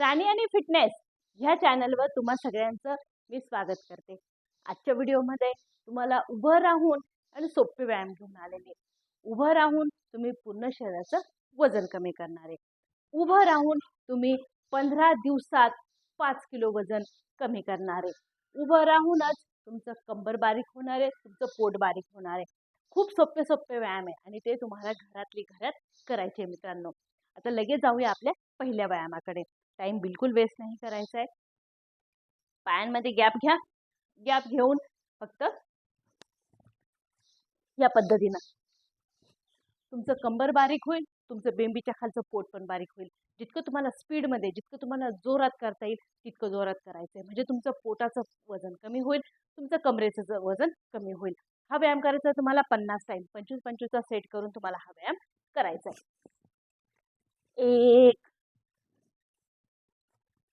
प्राणी आणि फिटनेस ह्या चॅनलवर तुम्हा सगळ्यांचं मी स्वागत करते. आजच्या व्हिडिओमध्ये तुम्हाला उभं राहून आणि सोपे व्यायाम घेऊन आलेले. उभं राहून तुम्ही पूर्ण शरीराचं वजन कमी करणार आहे. उभं राहून तुम्ही पंधरा दिवसात पाच किलो वजन कमी करणार आहे. उभं राहूनच तुमचं कंबर बारीक होणार आहे तुमचं पोट बारीक होणार आहे. खूप सोपे सोपे व्यायाम आहे आणि ते तुम्हाला घरातली घरात करायचे मित्रांनो. आता लगेच जाऊया आपल्या पहिल्या व्यायामाकडे. टाईम बिलकुल वेस्ट नाही करायचा आहे. पायांमध्ये गॅप घ्या. गॅप घेऊन फक्त या पद्धतीनं. तुमचं कंबर बारीक होईल तुमचं बेंबीच्या खालचं पोट पण बारीक होईल. जितकं तुम्हाला स्पीडमध्ये जितकं तुम्हाला जोरात करता येईल तितकं जोरात करायचं आहे. म्हणजे तुमचं पोटाचं वजन कमी होईल तुमचं कमरेचं वजन कमी होईल. हा व्यायाम करायचा तुम्हाला पन्नास टाईम पंचवीस पंचवीसचा सेट करून तुम्हाला हा व्यायाम करायचा आहे. एक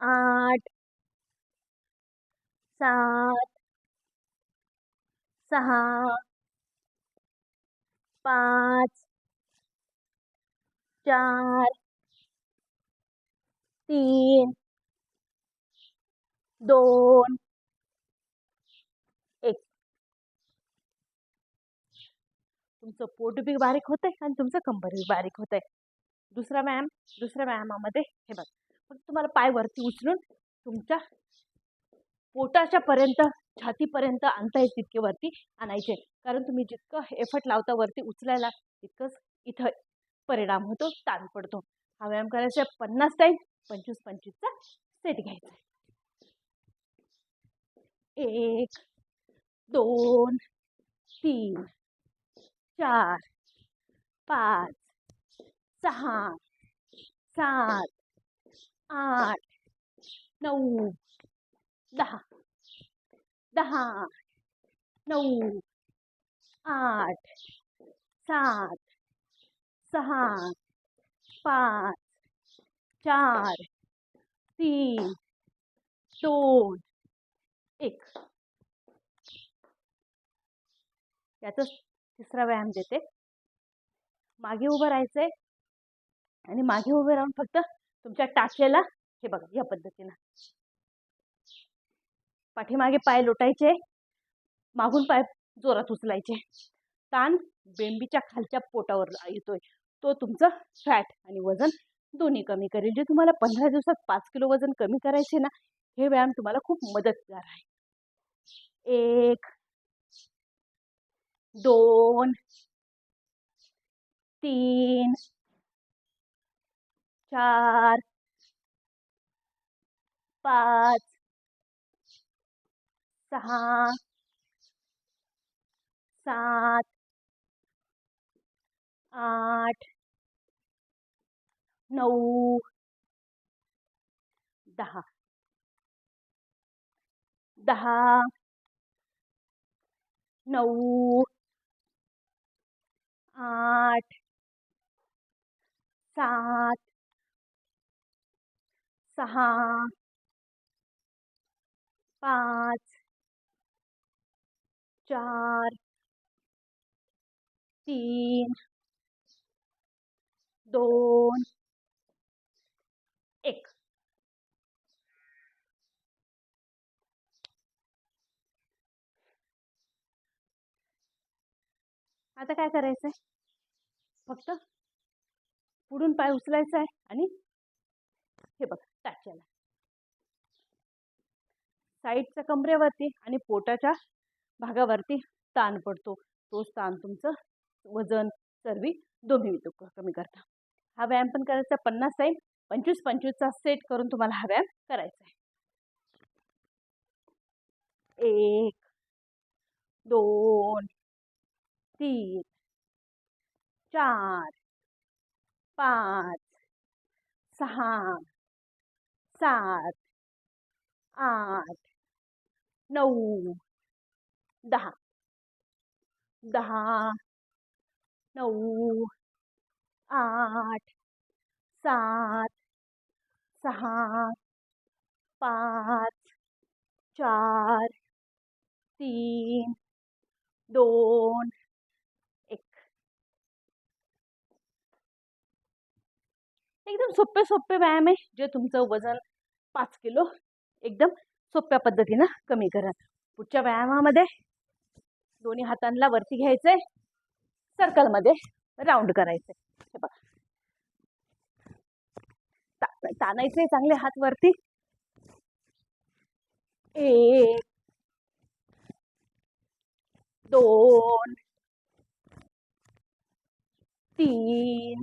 आठ, सात, सहा, पाच, चार, तीन, दोन, एक. तुमचं पोट बारीक होत आणि तुमचं कंबर बी बारीक होत आहे दुसरा व्यायाम दुसऱ्या व्यायामामध्ये हे बघ. फक्त तुम्हाला पाय वरती उचलून तुमच्या पोटाच्या पर्यंत छातीपर्यंत आणता येईल तितके वरती आणायचे. कारण तुम्ही जितकं एफर्ट लावता वरती उचलायला तितकंच इथं परिणाम होतो ताण पडतो. हा व्यायाम करायचा पन्नास टाईम पंचवीस पंचवीसचा सेट घ्यायचा. आहे एक दोन तीन चार पाच सहा सात आठ नऊ दहा दहा नऊ आठ सात सहा पाच चार तीन दोन एक. याचा तिसरा व्यायाम देते. मागे उभं राहायचंय आणि मागे उभे राहून फक्त तुमच्या टाचेला हे बघा या पद्धतीनं. पाठीमागे पाय लोटायचे मागून पाय जोरात उचलायचे. ताण बेंबीच्या खालच्या पोटावर येतोय. तो तुमचं फॅट आणि वजन दोन्ही कमी करेल. जे तुम्हाला पंधरा दिवसात पाच किलो वजन कमी करायचे ना हे व्यायाम तुम्हाला खूप मदतगार आहे. एक दोन तीन चार पाच सहा सात आठ नऊ दहा। दहा नऊ आठ सात सहा पाच चार तीन दोन एक. आता काय करायचंय? फक्त पुढून पाय उचलायचा आहे आणि हे बघ. टाच्याला साईडच्या कमरेवरती आणि पोटाच्या भागावरती ताण पडतो. तोच ताण तुमचं वजन चरबी दोन्ही कमी करता. हा व्यायाम पण करायचा पन्नास टाईम पंचवीस पंचवीसचा सेट करून तुम्हाला हा व्यायाम करायचा आहे. एक दोन तीन चार पाच सहा सात आठ नऊ दहा दहा नऊ आठ सात सहा पाच चार तीन दोन एकदम सोपे सोपे व्यायाम आहे. जे तुमचं वजन पाच किलो एकदम सोप्या पद्धतीनं कमी करा. पुढच्या व्यायामामध्ये दोन्ही हातांना वरती घ्यायचंय. सर्कलमध्ये राऊंड करायचंय. हे बघा. ताणायचे चांगले हात वरती. एक दोन तीन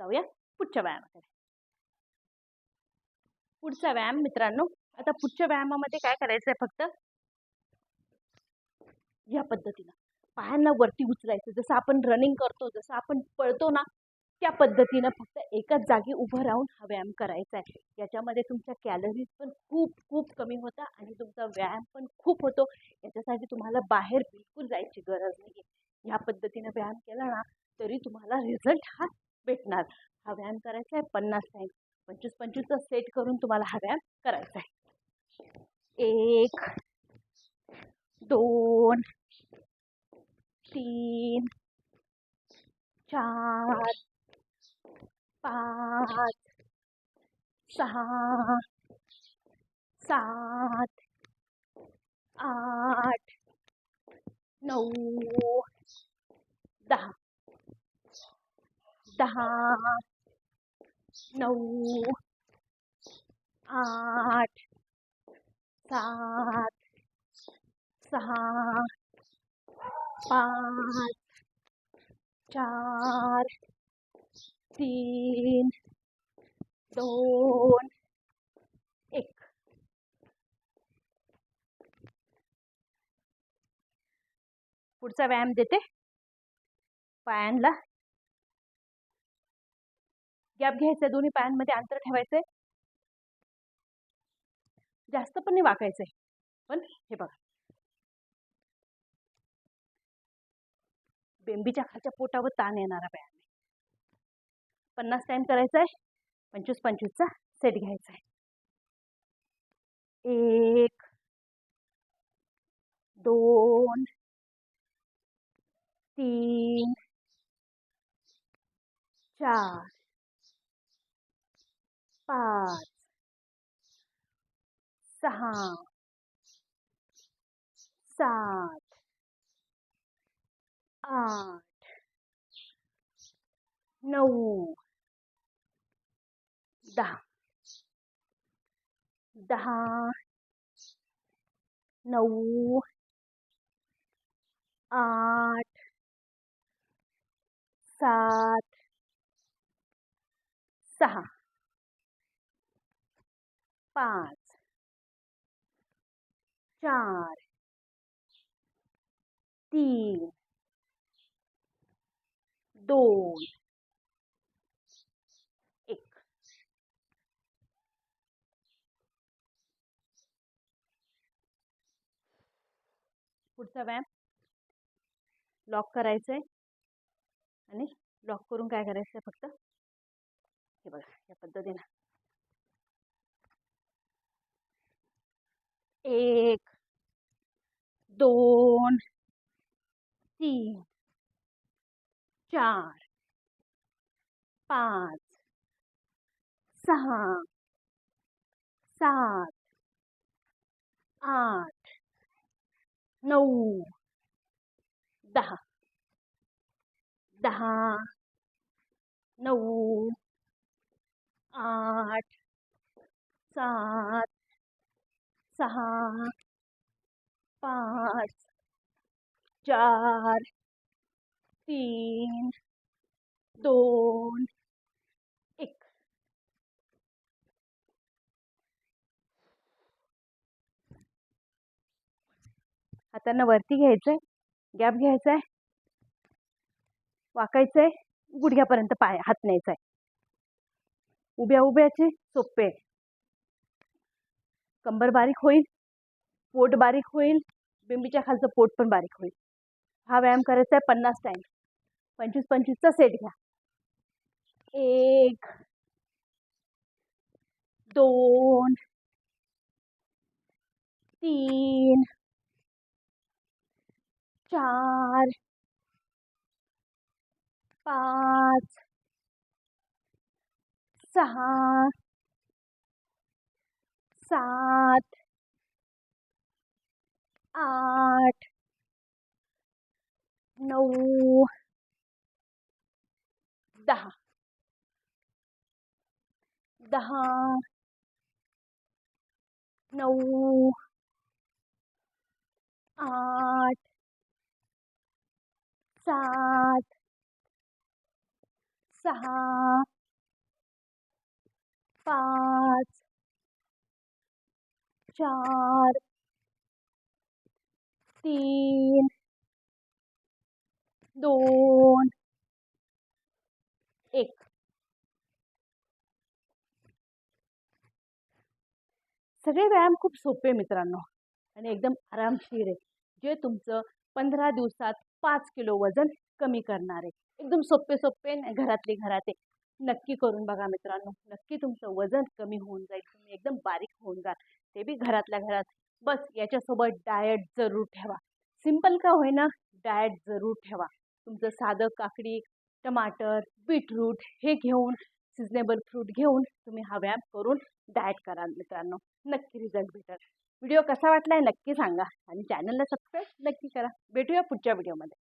जाऊया पुढच्या व्यायामाकडे. पुढचा व्यायाम मित्रांनो आता पुढच्या व्यायामामध्ये काय करायचं आहे फक्त? या पद्धतीनं. पायांना वरती उचलायचं. जसं आपण रनिंग करतो जसं आपण पळतो ना त्या पद्धतीनं फक्त एकाच जागी उभं राहून हा व्यायाम करायचा आहे याच्यामध्ये तुमच्या कॅलरीज पण खूप खूप कमी होता आणि तुमचा व्यायाम पण खूप होतो. याच्यासाठी तुम्हाला बाहेर बिलकुल जायची गरज नाही या ह्या पद्धतीनं व्यायाम केला ना तरी तुम्हाला रिझल्ट हा भेटणार. हा व्यायाम करायचा आहे पन्नास टाईम पंचवीस पंचवीसचा सेट करून तुम्हाला हा व्यायाम करायचा आहे. एक दोन तीन चार पाच सहा सात आठ नऊ दहा. दहा नऊ आठ सात सहा पाच चार तीन दोन एक. पुढचा व्यायाम देते. पायांना गॅप घ्यायचा दोन्ही पायांमध्ये अंतर ठेवायचंय. जास्त पण नाही वाकायचंय. पण हे बघा. बेंबीच्या खालच्या पोटावर ताण येणारा व्यायाम पन्नास टाइम करायचा आहे पंचवीस पंचवीसचा सेट घ्यायचा आहे एक दोन तीन चार. पाच। सहा सात। आठ। नऊ दहा दहा नऊ आठ। सात। सहा पाच. चार. तीन. दोन. एक. पुढचा व्यायाम. लॉक करायचंय. आणि लॉक करून काय करायचं आहे फक्त? हे बघा या पद्धतीनं. एक दोन तीन चार पाच सहा सात आठ नऊ दहा दहा नऊ आठ सात सहा पाच चार तीन दोन एक. हातांना वरती घ्यायचंय गॅप घ्यायचा आहे गुडघ्यापर्यंत पाय हात न्यायचा आहे उभ्या उभ्याचे सोपे. आहे कंबर बारीक होईल, पोट बारीक होईल, बिंबीच्या खालचं पोट पण बारीक होईल. हा व्यायाम करायचा आहे पन्नास टाईम पंचवीस पंचवीसचा सेट घ्या. एक, दोन, तीन, चार, पाच, सहा सात आठ नऊ दहा. दहा नऊ आठ सात सहा पाच चार तीन दोन एक. सगळे व्यायाम खूप सोपे मित्रांनो आणि एकदम आरामशीर आहे. जे तुमचं पंधरा दिवसात पाच किलो वजन कमी करणार आहे. एकदम सोपे सोपे घरातले घरात आहे. नक्की करून बघा मित्रांनो. नक्की तुमचं वजन कमी होऊन जाईल. तुम्ही एकदम बारीक होऊन जाल. ते बी घरातल्या घरात. बस याच्यासोबत डाएट जरूर ठेवा. सिंपल का होईना डाएट जरूर ठेवा. तुमचं साधं काकडी टमाटर बीटरूट हे घेऊन सिजनेबल फ्रूट घेऊन तुम्ही हा व्यायाम करून डाएट करा मित्रांनो. नक्की रिझल्ट भेटेल. व्हिडिओ कसा वाटला आहे नक्की सांगा आणि चॅनलला सबस्क्राईब नक्की करा. भेटूया पुढच्या व्हिडिओमध्ये